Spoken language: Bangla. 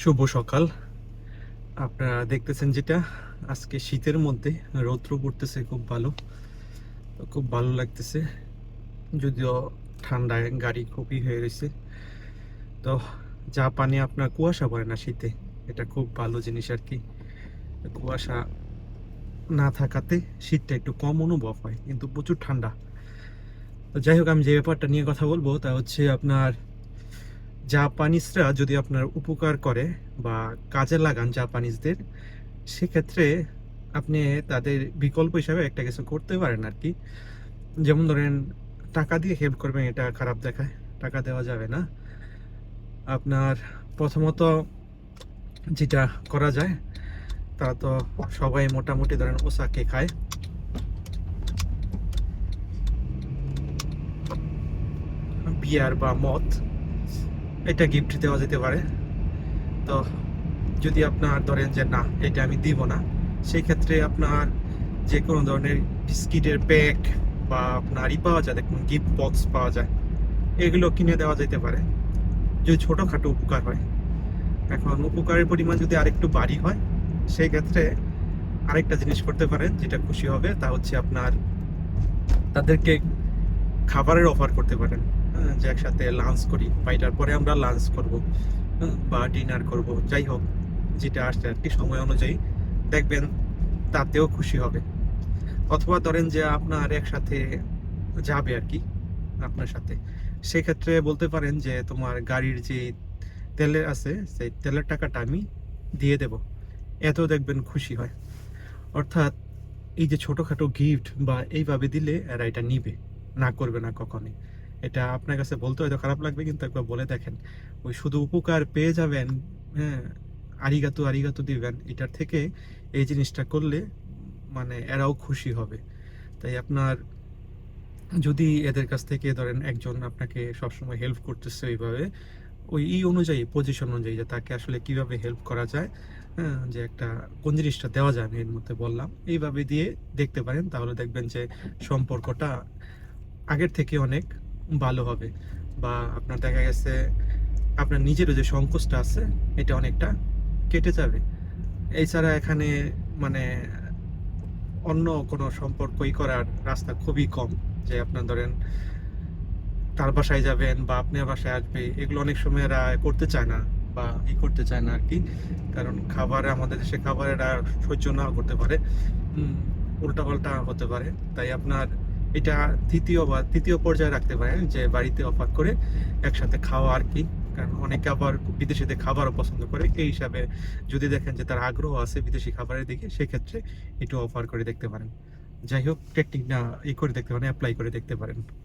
শুভ সকাল। আপনারা দেখতেছেন যেটা, আজকে শীতের মধ্যে রৌদ্র পড়তেছে খুব ভালো। তো খুব ভালো লাগতেছে, যদিও ঠান্ডায় গাড়ি খুবই হয়ে রয়েছে। তো যা পানি আপনার কুয়াশা পড়ে না শীতে, এটা খুব ভালো জিনিস আর কি। কুয়াশা না থাকাতে শীতটা একটু কম অনুভব হয়, কিন্তু প্রচুর ঠান্ডা। তো যাই হোক, আমি যে ব্যাপারটা নিয়ে কথা বলব, তা হচ্ছে আপনার জাপানিজরা যদি আপনার উপকার করে বা কাজে লাগান জাপানিজদের, সেক্ষেত্রে আপনি তাদের বিকল্প হিসাবে একটা কিছু করতে পারেন আর কি। যেমন ধরেন, টাকা দিয়ে হেল্প করবেন, এটা খারাপ দেখায়, টাকা দেওয়া যাবে না। আপনার প্রথমত যেটা করা যায় তা তো সবাই মোটামুটি ধরেন ওসাকে খায়। বিয়ার বা মদ। এটা গিফট দেওয়া যেতে পারে। তো যদি আপনার ধরেন যে না, এটা আমি দিব না সেই ক্ষেত্রে আপনার যে কোনো ধরনের বিস্কিটের প্যাক বা আপনার ই পাওয়া যায়, দেখুন গিফট বক্স পাওয়া যায়, এগুলো কিনে দেওয়া যেতে পারে। যদি ছোটোখাটো উপকার হয়। এখন উপকারের পরিমাণ যদি আরেকটু বাড়ি হয় সেই ক্ষেত্রে আরেকটা জিনিস করতে পারেন, যেটা খুশি হবে, তা হচ্ছে আপনার তাদেরকে খাবারের অফার করতে পারেন। যে একসাথে লাঞ্চ করি। বা এটার পরে আমরা লাঞ্চ করব বা ডিনার করব, যাই হোক, যেটা আসছে আর কি সময় অনুযায়ী। দেখবেন তাতেও খুশি হবে। অথবা ধরেন যে আপনার একসাথে যাবে আর কি, আপনার সাথে। সেক্ষেত্রে বলতে পারেন যে তোমার গাড়ির যে তেলের আছে, সেই তেলের টাকাটা আমি দিয়ে দেব। এত দেখবেন খুশি হয়। অর্থাৎ এই যে ছোটোখাটো গিফট বা এইভাবে দিলে এরা এটা নিবে, না করবে না কখনই। এটা আপনার কাছে বলতে হয়তো খারাপ লাগবে, কিন্তু একবার বলে দেখেন। ওই শুধু উপকার পেয়ে যাবেন হ্যাঁ আরিগাতু আরিগাতু দিবেন, এটার থেকে এই জিনিসটা করলে মানে এরাও খুশি হবে। তাই আপনার যদি এদের কাছ থেকে ধরেন একজন আপনাকে সবসময় হেল্প করতেছে ওইভাবে, ওই ই অনুযায়ী পজিশন অনুযায়ী যে তাকে আসলে কীভাবে হেল্প করা যায় হ্যাঁ যে একটা কোন জিনিসটা দেওয়া যায় আমি এর মধ্যে বললাম, এইভাবে দিয়ে দেখতে পারেন। তাহলে দেখবেন যে সম্পর্কটা আগের থেকে অনেক ভালো হবে বা আপনার দেখা গেছে আপনার নিজেরও যে সংকোচটা আছে, এটা অনেকটা কেটে যাবে। এছাড়া এখানে মানে অন্য কোনো সম্পর্কই করার রাস্তা খুবই কম। যে আপনার ধরেন তার বাসায় যাবেন বা আপনার বাসায় আসবে, এগুলো অনেক সময় এরা করতে চায় না বা ই করতে চায় না আর কি কারণ খাবার আমাদের দেশে খাবার এরা সহ্য নাও করতে পারে। উল্টা পাল্টা হতে পারে। তাই আপনার এটা তৃতীয় বা তৃতীয় পর্যায়ে রাখতে পারেন যে বাড়িতে অফার করে একসাথে খাওয়া আর কি। কারণ অনেকে আবার বিদেশিতে খাবারও পছন্দ করে। এই হিসাবে যদি দেখেন যে তার আগ্রহ আছে বিদেশি খাবারের দিকে, সেক্ষেত্রে একটু অফার করে দেখতে পারেন। যাই হোক টেকনিক না ই করে দেখতে পারেন অ্যাপ্লাই করে দেখতে পারেন।